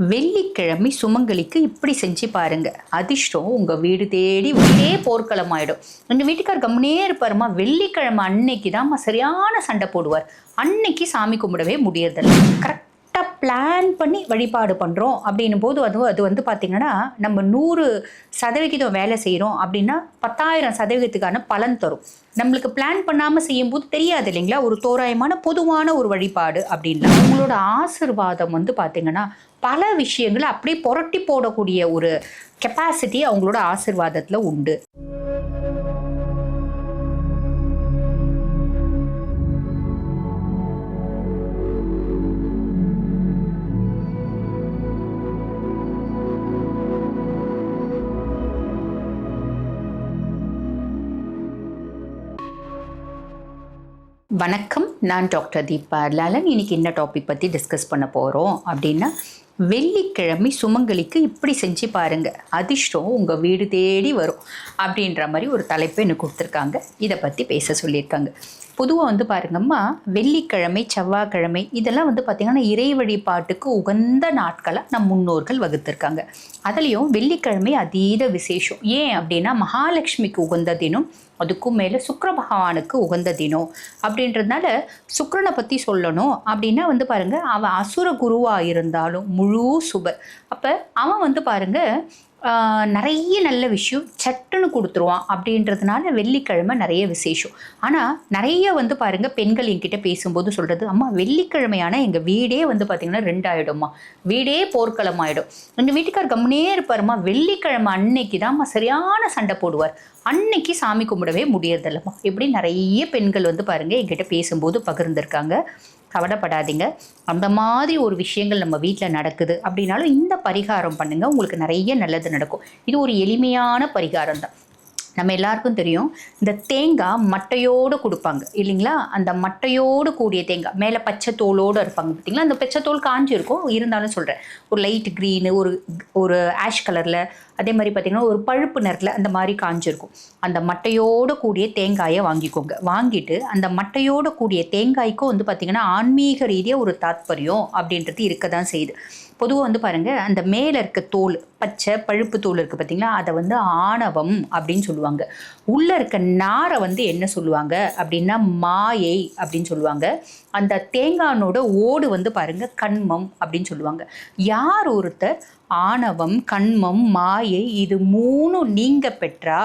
வெள்ளிக்கிழமை சுமங்கலிக்கு இப்படி செஞ்சு பாருங்க. அதிர்ஷ்டம் உங்க வீடு தேடி ஒரே போர்க்களம் ஆயிடும் எங்க வீட்டுக்கார் கம்முனே இருப்பாருமா? வெள்ளிக்கிழமை அன்னைக்கு தான் சரியான சண்டை போடுவார். அன்னைக்கு சாமி கும்பிடவே முடியறதில்லை. கரெக்ட் பிளான் பண்ணி வழிபாடு பண்ணுறோம் அப்படின்னும் போது அது அது வந்து பார்த்திங்கன்னா நம்ம நூறு சதவிகிதம் வேலை செய்கிறோம் அப்படின்னா பத்தாயிரம் சதவீதத்துக்கான பலன் தரும். நம்மளுக்கு பிளான் பண்ணாமல் செய்யும்போது தெரியாது இல்லைங்களா? ஒரு தோராயமான பொதுவான ஒரு வழிபாடு அப்படின்னா உங்களோட ஆசிர்வாதம் வந்து பார்த்திங்கன்னா பல விஷயங்களை அப்படியே புரட்டி போடக்கூடிய ஒரு கெப்பாசிட்டி அவங்களோட ஆசிர்வாதத்தில் உண்டு. வணக்கம். நான் டாக்டர் தீபா லாலன். இன்னைக்கு என்ன டாபிக் பற்றி டிஸ்கஸ் பண்ண போகிறோம் அப்படின்னா வெள்ளிக்கிழமை சுமங்கலிக்கு இப்படி செஞ்சு பாருங்கள் அதிர்ஷ்டம் உங்கள் வீடு தேடி வரும் அப்படின்ற மாதிரி ஒரு தலைப்பு எனக்கு கொடுத்துருக்காங்க. இதை பற்றி பேச சொல்லியிருக்காங்க. பொதுவாக வந்து பாருங்கம்மா வெள்ளிக்கிழமை செவ்வாய்க்கிழமை இதெல்லாம் வந்து பார்த்திங்கன்னா இறை வழிபாட்டுக்கு உகந்த நாட்களாக நம் முன்னோர்கள் வகுத்திருக்காங்க. அதுலேயும் வெள்ளிக்கிழமை அதீத விசேஷம். ஏன் அப்படின்னா மகாலட்சுமிக்கு உகந்த தினம் அதுக்கும் மேலே சுக்கர பகவானுக்கு உகந்த தினம் அப்படின்றதுனால சுக்கரனை பற்றி சொல்லணும் அப்படின்னா வந்து பாருங்கள் அவன் அசுர குருவாக இருந்தாலும் முழு சுபர் அப்போ அவன் வந்து பாருங்கள் நிறைய நல்ல விஷயம் சட்டுன்னு கொடுத்துருவான் அப்படின்றதுனால வெள்ளிக்கிழமை நிறைய விசேஷம். ஆனால் நிறைய வந்து பாருங்கள் பெண்கள் என்கிட்ட பேசும்போது சொல்கிறது அம்மா வெள்ளிக்கிழமையான எங்கள் வீடே வந்து பார்த்திங்கன்னா ரெண்டாயிடும்மா. வீடே போர்க்களம் ஆகிடும் எங்கள் வீட்டுக்கார் கம்முனே இருப்பாருமா வெள்ளிக்கிழமை அன்னைக்கு தான்மா சரியான சண்டை போடுவார். அன்னைக்கு சாமி கும்பிடவே முடியறதில்லம்மா. இப்படி நிறைய பெண்கள் வந்து பாருங்க என்கிட்ட பேசும்போது பகிர்ந்திருக்காங்க. கவலைப்படாதீங்க. அந்த மாதிரி ஒரு விஷயங்கள் நம்ம வீட்டில் நடக்குது அப்படின்னாலும் இந்த பரிகாரம் பண்ணுங்க. உங்களுக்கு நிறைய நல்லது நடக்கும். இது ஒரு எளிமையான பரிகாரம் தான் நம்ம எல்லாருக்கும் தெரியும் இந்த தேங்காய் மட்டையோடு கொடுப்பாங்க. இல்லைங்களா? அந்த மட்டையோடு கூடிய தேங்காய். மேலே பச்சை தோலோடு இருப்பாங்க பார்த்தீங்களா? அந்த பச்சை தோல் காஞ்சி இருக்கும் இருந்தாலும் சொல்கிறேன் ஒரு லைட் க்ரீனு ஒரு ஒரு ஆஷ் கலரில் அதே மாதிரி பார்த்திங்கன்னா ஒரு பழுப்பு நிறத்தில் அந்த மாதிரி காஞ்சிருக்கும். அந்த மட்டையோடு கூடிய தேங்காயை வாங்கிக்கோங்க. வாங்கிட்டு அந்த மட்டையோடு கூடிய தேங்காய்க்கும் வந்து பார்த்திங்கன்னா ஆன்மீக ரீதியாக ஒரு தாத்பரியம் அப்படின்றது இருக்க தான் செய்யுது. பொதுவாக வந்து பாருங்கள் அந்த மேலே இருக்க தோல் பச்சை பழுப்பு தோல் இருக்குது பார்த்தீங்களா அதை வந்து ஆணவம் அப்படின்னு சொல்லுவாங்க. உள்ளே இருக்க நாரை வந்து என்ன சொல்லுவாங்க அப்படின்னா மாயை அப்படின்னு சொல்லுவாங்க. அந்த தேங்கானோட ஓடு வந்து பாருங்க கண்மம் அப்படின்னு சொல்லுவாங்க. யார் ஒருத்தர்? ஆணவம் கண்மம் மாயை இது மூணும் நீங்க பெற்றா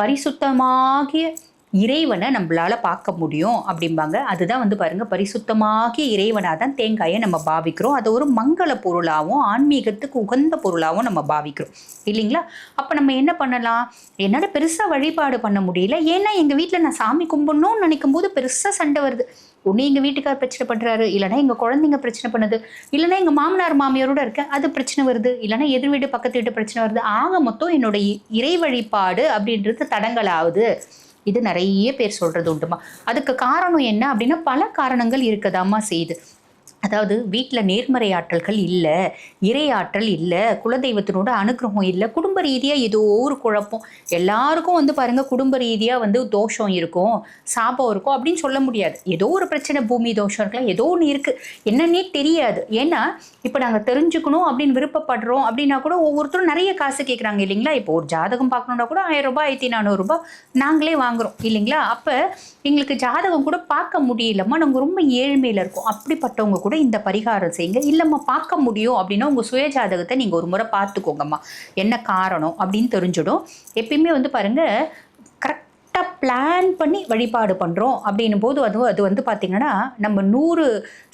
பரிசுத்தமாகிய இறைவனை நம்மளால் பார்க்க முடியும் அப்படிம்பாங்க. அதுதான் வந்து பாருங்கள் பரிசுத்தமாகிய இறைவனாக தான் தேங்காயை நம்ம பாவிக்கிறோம். அதை ஒரு மங்கள பொருளாகவும் ஆன்மீகத்துக்கு உகந்த பொருளாகவும் நம்ம பாவிக்கிறோம். இல்லைங்களா? அப்போ நம்ம என்ன பண்ணலாம்? என்னால் பெருசாக வழிபாடு பண்ண முடியல. ஏன்னா எங்கள் வீட்டில் நான் சாமி கும்பிடணும்னு நினைக்கும் போது பெருசாக சண்டை வருது. ஒன்று எங்கள் வீட்டுக்கார் பிரச்சனை பண்ணுறாரு இல்லைன்னா எங்கள் குழந்தைங்க பிரச்சனை பண்ணுது. இல்லைன்னா எங்கள் மாமனார் மாமியாரோட இருக்கேன் அது பிரச்சனை வருது. இல்லைன்னா எதிர் வீடு பக்கத்து வீட்டு பிரச்சனை வருது. ஆக மொத்தம் என்னோட இ- இறை வழிபாடு அப்படின்றது தடங்கலாகுது இது நிறைய பேர் சொல்கிறது உண்டுமா? அதுக்கு காரணம் என்ன அப்படின்னா பல காரணங்கள் இருக்கதாம்மா செய்யுது. அதாவது வீட்டில் நேர்மறை ஆற்றல்கள் இல்லை இறை ஆற்றல் இல்லை குலதெய்வத்தினோட அனுகிரகம் இல்லை குடும்ப ரீதியாக ஏதோ ஒரு குழப்பம். எல்லாருக்கும் வந்து பாருங்க குடும்ப ரீதியாக வந்து தோஷம் இருக்கும் சாபம் இருக்கும் அப்படின்னு சொல்ல முடியாது. ஏதோ ஒரு பிரச்சனை பூமி தோஷம் இருக்கலாம் ஏதோ ஒன்று இருக்குது என்னன்னே தெரியாது. ஏன்னா இப்போ நாங்கள் தெரிஞ்சுக்கணும் அப்படின்னு விருப்பப்படுறோம் அப்படின்னா கூட ஒவ்வொருத்தரும் நிறைய காசு கேட்குறாங்க இல்லைங்களா? இப்போ ஒரு ஜாதகம் பார்க்கணுன்னா கூட ஆயிரம் ரூபாய் ஆயிரத்தி நானூறுரூபா நாங்களே வாங்குறோம் இல்லைங்களா? அப்போ எங்களுக்கு ஜாதகம் கூட பார்க்க முடியலம்மா. நாங்கள் ரொம்ப ஏழ்மையில் இருக்கோம். அப்படிப்பட்டவங்க கூட கூட இந்த பரிகாரம் செய்யுங்க. இல்லைம்மா பார்க்க முடியும் அப்படின்னா உங்கள் சுய ஜாதகத்தை நீங்கள் ஒரு முறை பார்த்துக்கோங்கம்மா. என்ன காரணம் அப்படின்னு தெரிஞ்சிடும். எப்பயுமே வந்து பாருங்கள் கரெக்டாக பிளான் பண்ணி வழிபாடு பண்ணுறோம் அப்படின்னும் போது அது அது வந்து பார்த்திங்கன்னா நம்ம நூறு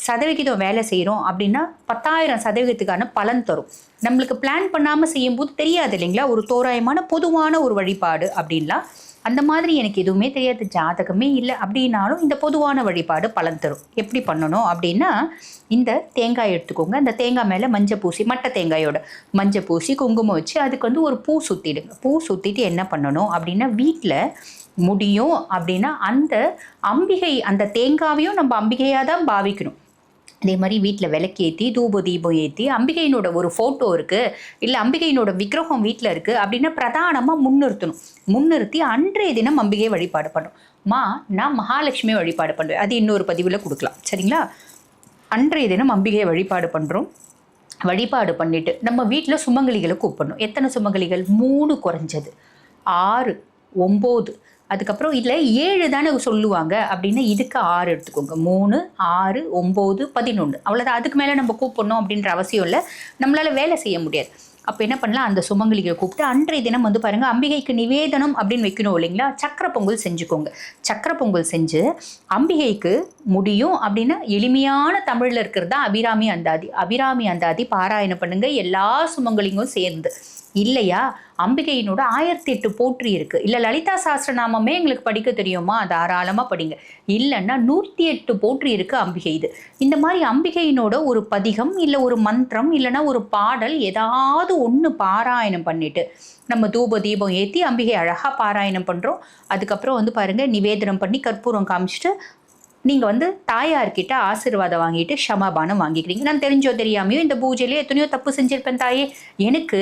சதவிகிதம் வேலை செய்கிறோம் அப்படின்னா பத்தாயிரம் சதவீதத்துக்கான பலன் தரும். நம்மளுக்கு பிளான் பண்ணாமல் செய்யும்போது தெரியாது இல்லைங்களா? ஒரு தோராயமான பொதுவான ஒரு வழிபாடு அப்படின்லாம். அந்த மாதிரி எனக்கு எதுவுமே தெரியாது. ஜாதகமே இல்லை அப்படின்னாலும் இந்த பொதுவான வழிபாடு பலன் தரும். எப்படி பண்ணணும் அப்படின்னா இந்த தேங்காய் எடுத்துக்கோங்க. அந்த தேங்காய் மேலே மஞ்சள் பூசி மட்டை தேங்காயோட மஞ்சள் பூசி குங்குமம் வச்சு அதுக்கு வந்து ஒரு பூ சுற்றிடுங்க பூ சுற்றிட்டு என்ன பண்ணணும் அப்படின்னா வீட்டில் முடியும் அப்படின்னா அந்த அம்பிகை அந்த தேங்காவையும் நம்ம அம்பிகையாக தான் பாவிக்கணும். அதே மாதிரி வீட்டில் விளக்கேற்றி தூப தீபம் ஏற்றி அம்பிகையினோட ஒரு ஃபோட்டோ இருக்குது இல்லை அம்பிகையினோட விக்கிரகம் வீட்டில் இருக்குது அப்படின்னா பிரதானமாக முன்னிறுத்தணும். முன்னிறுத்தி அன்றைய தினம் அம்பிகையை வழிபாடு பண்ணணும். மா நான் மகாலட்சுமி வழிபாடு பண்ணுறேன் அது இன்னொரு பதிவில் கொடுக்கலாம். சரிங்களா? அன்றைய தினம் அம்பிகையை வழிபாடு பண்ணுறோம் வழிபாடு பண்ணிவிட்டு நம்ம வீட்டில் சுமங்கலிகளை கூப்பிடணும். எத்தனை சுமங்கலிகள்? மூணு குறைஞ்சது. ஆறு ஒம்பது. அதுக்கப்புறம் இதில் ஏழு தானே சொல்லுவாங்க அப்படின்னா இதுக்கு ஆறு எடுத்துக்கோங்க. மூணு ஆறு ஒம்பது பதினொன்று அவ்வளோதான் அதுக்கு மேலே நம்ம கூப்பிடணும் அப்படின்ற அவசியம் இல்லை. நம்மளால் வேலை செய்ய முடியாது. அப்போ என்ன பண்ணலாம்? அந்த சுமங்கலிகளை கூப்பிட்டு அன்றைய தினம் வந்து பாருங்கள் அம்பிகைக்கு நிவேதனம் அப்படின்னு வைக்கணும் இல்லைங்களா? சக்கர பொங்கல் செஞ்சுக்கோங்க. சக்கர பொங்கல் செஞ்சு அம்பிகைக்கு முடியும் அப்படின்னா எளிமையான தமிழில் இருக்கிறது தான் அபிராமி அந்தாதி. அபிராமி அந்தாதி பாராயணம் பண்ணுங்கள் எல்லா சுமங்கலிங்கும் சேர்ந்து. இல்லையா? அம்பிகையினோட ஆயிரத்தி எட்டு போற்றி இருக்கு. இல்லை லலிதா சாஸ்திரநாமமே எங்களுக்கு படிக்க தெரியுமா? தாராளமாக படிங்க. இல்லைன்னா நூற்றி எட்டு போற்றி இருக்கு அம்பிகை இது. இந்த மாதிரி அம்பிகையினோட ஒரு பதிகம் இல்லை ஒரு மந்திரம் இல்லைன்னா ஒரு பாடல் ஏதாவது ஒன்று பாராயணம் பண்ணிட்டு நம்ம தூப தீபம் ஏற்றி அம்பிகை அழகாக பாராயணம் பண்ணுறோம் அதுக்கப்புறம் வந்து பாருங்கள் நிவேதனம் பண்ணி கற்பூரம் காமிச்சிட்டு நீங்கள் வந்து தாயார்கிட்ட ஆசீர்வாதம் வாங்கிட்டு ஷமாபானம் வாங்கிக்கிறீங்க. நான் தெரிஞ்சோ தெரியாமையோ இந்த பூஜையிலே எத்தனையோ தப்பு செஞ்சிருப்பேன் தாயே. எனக்கு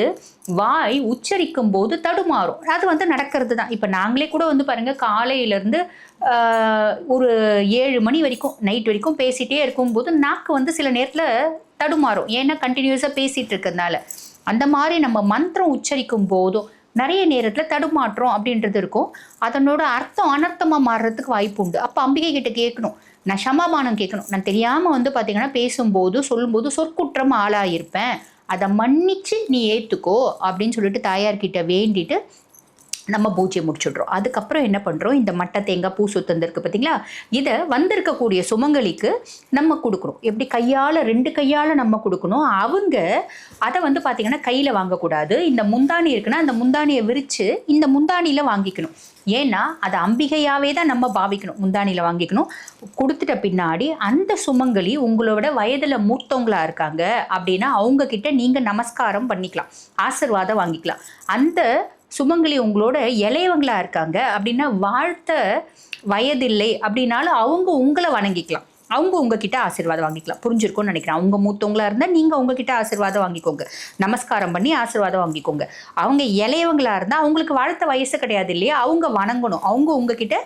வாய் உச்சரிக்கும் போது தடுமாறும். அது வந்து நடக்கிறது தான். இப்போ நாங்களே கூட வந்து பாருங்கள் காலையிலேருந்து ஒரு ஏழு மணி வரைக்கும் நைட் வரைக்கும் பேசிகிட்டே இருக்கும்போது நாக்கு வந்து சில நேரத்தில் தடுமாறும். ஏன்னா கண்டினியூஸாக பேசிகிட்டு இருக்கிறதுனால. அந்த மாதிரி நம்ம மந்திரம் உச்சரிக்கும் போதும் நிறைய நேரத்தில் தடுமாற்றம் அப்படின்றது இருக்கும். அதனோட அர்த்தம் அனர்த்தமாக மாறுறதுக்கு வாய்ப்பு உண்டு. அப்போ அம்பிகை கிட்ட கேட்கணும். நான் சமாபானம் கேட்கணும். நான் தெரியாமல் வந்து பார்த்தீங்கன்னா பேசும்போது சொல்லும்போது சொற்குற்றம் ஆளாயிருப்பேன். அதை மன்னிச்சு நீ ஏற்றுக்கோ அப்படின்னு சொல்லிட்டு தாயார்கிட்ட வேண்டிட்டு நம்ம பூஜையை முடிச்சுடுறோம். அதுக்கப்புறம் என்ன பண்ணுறோம் இந்த மட்டை தேங்காய் பூ சுத்தம் இருக்குது பார்த்தீங்களா இதை வந்திருக்கக்கூடிய சுமங்கலிக்கு நம்ம கொடுக்குறோம் எப்படி கையால் ரெண்டு கையால் நம்ம கொடுக்கணும்? அவங்க அதை வந்து பார்த்திங்கன்னா கையில் வாங்கக்கூடாது. இந்த முந்தாணி இருக்குன்னா அந்த முந்தானியை விரித்து இந்த முந்தானியில் வாங்கிக்கணும். ஏன்னா அது அம்பிகையாகவே தான் நம்ம பாவிக்கணும். முந்தானியில் வாங்கிக்கணும். கொடுத்துட்ட பின்னாடி அந்த சுமங்கலி உங்களோட வயதில் மூத்தவங்களாக இருக்காங்க அப்படின்னா அவங்கக்கிட்ட நீங்கள் நமஸ்காரம் பண்ணிக்கலாம். ஆசிர்வாதம் வாங்கிக்கலாம். அந்த சுமங்கலி உங்களோட இளையவங்களா இருக்காங்க அப்படின்னா வாழ்த்த வயதில்லை அப்படின்னாலும் அவங்க உங்களை வணங்கிக்கலாம். அவங்க உங்ககிட்ட ஆசீர்வாதம் வாங்கிக்கலாம். புரிஞ்சிருக்கும்னு நினைக்கிறேன். அவங்க மூத்தவங்களா இருந்தால் நீங்கள் உங்ககிட்ட ஆசீர்வாதம் வாங்கிக்கோங்க. நமஸ்காரம் பண்ணி ஆசீர்வாதம் வாங்கிக்கோங்க. அவங்க இளையவங்களா இருந்தால் அவங்களுக்கு வாழ்த்த வயசு கிடையாது இல்லையா? அவங்க வணங்கணும். அவங்க உங்ககிட்ட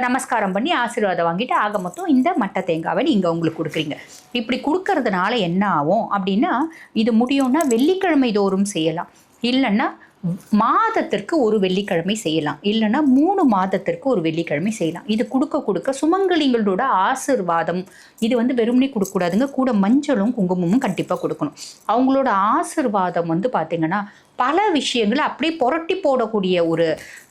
நமஸ்காரம் பண்ணி ஆசீர்வாதம் வாங்கிட்டு ஆக மொத்தம் இந்த மட்டை தேங்காவை நீங்கள் உங்களுக்கு கொடுக்குறீங்க. இப்படி கொடுக்கறதுனால என்ன ஆகும் அப்படின்னா இது முடியும்னா வெள்ளிக்கிழமை தோறும் செய்யலாம். இல்லைன்னா மாதத்திற்கு ஒரு வெள்ளிக்கிழமை செய்யலாம். இல்லைன்னா மூணு மாதத்திற்கு ஒரு வெள்ளிக்கிழமை செய்யலாம். இது கொடுக்க கொடுக்க சுமங்கலிங்களோட ஆசிர்வாதம். இது வந்து வெறுமனே கொடுக்கக்கூடாதுங்க கூட மஞ்சளும் குங்குமமும் கண்டிப்பாக கொடுக்கணும். அவங்களோட ஆசிர்வாதம் வந்து பார்த்திங்கன்னா பல விஷயங்களை அப்படியே புரட்டி போடக்கூடிய ஒரு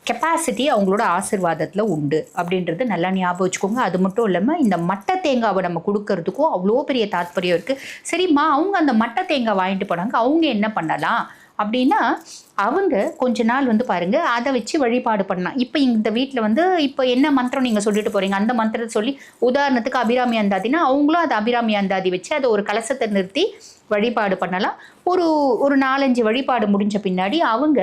கெப்பாசிட்டி அவங்களோட ஆசிர்வாதத்தில் உண்டு. அப்படின்றது நல்லா ஞாபகம் வச்சுக்கோங்க. அது மட்டும் இல்லாமல் இந்த மட்டை தேங்காவை நம்ம கொடுக்கறதுக்கும் அவ்வளோ பெரிய தாத்பரியம் இருக்குது சரிம்மா அவங்க அந்த மட்டை தேங்காய் வாங்கிட்டு போனாங்க. அவங்க என்ன பண்ணலாம்? அப்படின்னா அவங்க கொஞ்ச நாள் வந்து பாருங்க அதை வச்சு வழிபாடு பண்ணலாம். இப்போ இந்த வீட்டில் வந்து இப்போ என்ன மந்திரம் நீங்கள் சொல்லிட்டு போறீங்க? அந்த மந்திரத்தை சொல்லி உதாரணத்துக்கு அபிராமி அந்தாதினா அவங்களும் அதை அபிராமி அந்தாதி வச்சு அதை ஒரு கலசத்தை நிறுத்தி வழிபாடு பண்ணலாம். ஒரு ஒரு நாலஞ்சு வழிபாடு முடிஞ்ச பின்னாடி அவங்க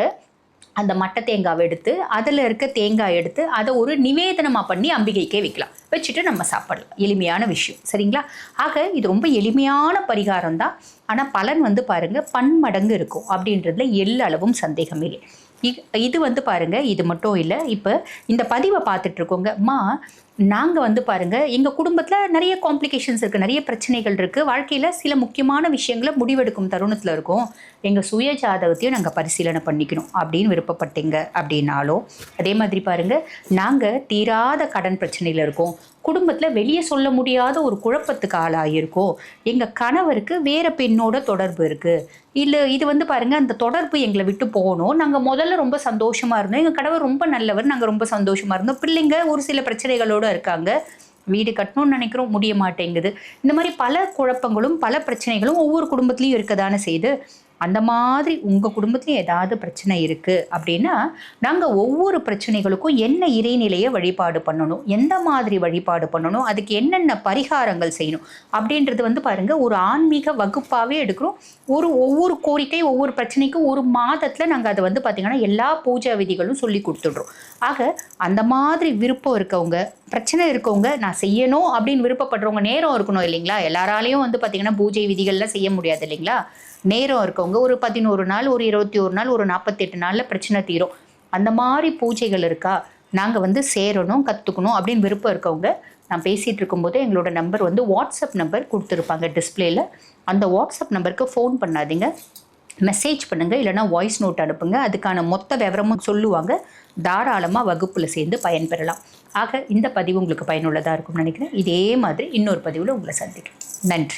அந்த மட்டை தேங்காவை எடுத்து அதில் இருக்க தேங்காய் எடுத்து அதை ஒரு நிவேதனமாக பண்ணி அம்பிகைக்கே வைக்கலாம். வச்சுட்டு நம்ம சாப்பிடலாம். எளிமையான விஷயம். சரிங்களா? ஆக இது ரொம்ப எளிமையான பரிகாரம் தான் ஆனால் பலன் வந்து பாருங்கள் பன்மடங்கு இருக்கும். அப்படின்றதுல எல்லளவும் சந்தேகமே இல்லை. இது வந்து பாருங்கள் இது மட்டும் இல்லை இப்போ இந்த பதிவை பார்த்துட்டு இருக்கோங்க நாங்கள் வந்து பாருங்கள் எங்கள் குடும்பத்தில் நிறைய காம்ப்ளிகேஷன்ஸ் இருக்குது நிறைய பிரச்சனைகள் இருக்குது வாழ்க்கையில் சில முக்கியமான விஷயங்களை முடிவெடுக்கும் தருணத்தில் இருக்கும். எங்கள் சுய ஜாதகத்தையும் நாங்கள் பரிசீலனை பண்ணிக்கணும் அப்படின்னு விருப்பப்பட்டீங்க அப்படின்னாலும் அதே மாதிரி பாருங்கள் நாங்கள் தீராத கடன் பிரச்சனையில் இருக்கோம். குடும்பத்தில் வெளியே சொல்ல முடியாத ஒரு குழப்பத்துக்கு ஆளாகியிருக்கோம் எங்கள் கணவருக்கு வேறு பெண்ணோட தொடர்பு இருக்குது இல்லை இது வந்து பாருங்கள் அந்த தொடர்பு எங்களை விட்டு போகணும். நாங்கள் முதல்ல ரொம்ப சந்தோஷமாக இருந்தோம். எங்கள் கணவர் ரொம்ப நல்லவர் நாங்கள் ரொம்ப சந்தோஷமாக இருந்தோம். பிள்ளைங்க ஒரு சில பிரச்சனைகளோடு இருக்காங்க. வீடு கட்டணும்னு நினைக்கிறோம் முடிய மாட்டேங்குது. இந்த மாதிரி பல குழப்பங்களும் பல பிரச்சனைகளும் ஒவ்வொரு குடும்பத்துலேயும் இருக்க தானே செய்து அந்த மாதிரி உங்கள் குடும்பத்துலேயும் ஏதாவது பிரச்சனை இருக்குது அப்படின்னா நாங்கள் ஒவ்வொரு பிரச்சனைகளுக்கும் என்ன இறைநிலையை வழிபாடு பண்ணணும் எந்த மாதிரி வழிபாடு பண்ணணும் அதுக்கு என்னென்ன பரிகாரங்கள் செய்யணும் அப்படின்றது வந்து பாருங்கள் ஒரு ஆன்மீக வகுப்பாகவே எடுக்கிறோம். ஒரு ஒவ்வொரு கோரிக்கை ஒவ்வொரு பிரச்சனைக்கும் ஒரு மாதத்தில் நாங்கள் அதை வந்து பார்த்திங்கன்னா எல்லா பூஜா விதிகளும் சொல்லி கொடுத்துட்றோம். ஆக அந்த மாதிரி விருப்பம் இருக்கவங்க பிரச்சனை இருக்கவங்க நான் செய்யணும் அப்படின்னு விருப்பப்படுறவங்க நேரம் இருக்கணும் இல்லைங்களா? எல்லாராலையும் வந்து பார்த்திங்கன்னா பூஜை விதிகள்லாம் செய்ய முடியாது இல்லைங்களா? நேரம் இருக்கவங்க ஒரு பதினோரு நாள் ஒரு இருபத்தி ஒரு நாள் ஒரு நாற்பத்தெட்டு நாளில் பிரச்சனை தீரும். அந்த மாதிரி பூஜைகள் இருக்கா? நாங்கள் வந்து சேரணும் கற்றுக்கணும் அப்படின்னு விருப்பம் இருக்கவங்க நான் பேசிகிட்டு இருக்கும்போது எங்களோட நம்பர் வந்து வாட்ஸ்அப் நம்பர் கொடுத்துருப்பாங்க டிஸ்பிளேயில் அந்த வாட்ஸ்அப் நம்பருக்கு ஃபோன் பண்ணாதீங்க. மெசேஜ் பண்ணுங்கள் இல்லைனா வாய்ஸ் நோட் அனுப்புங்க. அதுக்கான மொத்த விவரமும் சொல்லுவாங்க. தாராளமாக வகுப்பில் சேர்ந்து பயன்பெறலாம். ஆக இந்த பதிவு உங்களுக்கு பயனுள்ளதாக இருக்கும்னு நினைக்கிறேன். இதே மாதிரி இன்னொரு பதிவில் உங்களை சந்திக்கிறேன். நன்றி.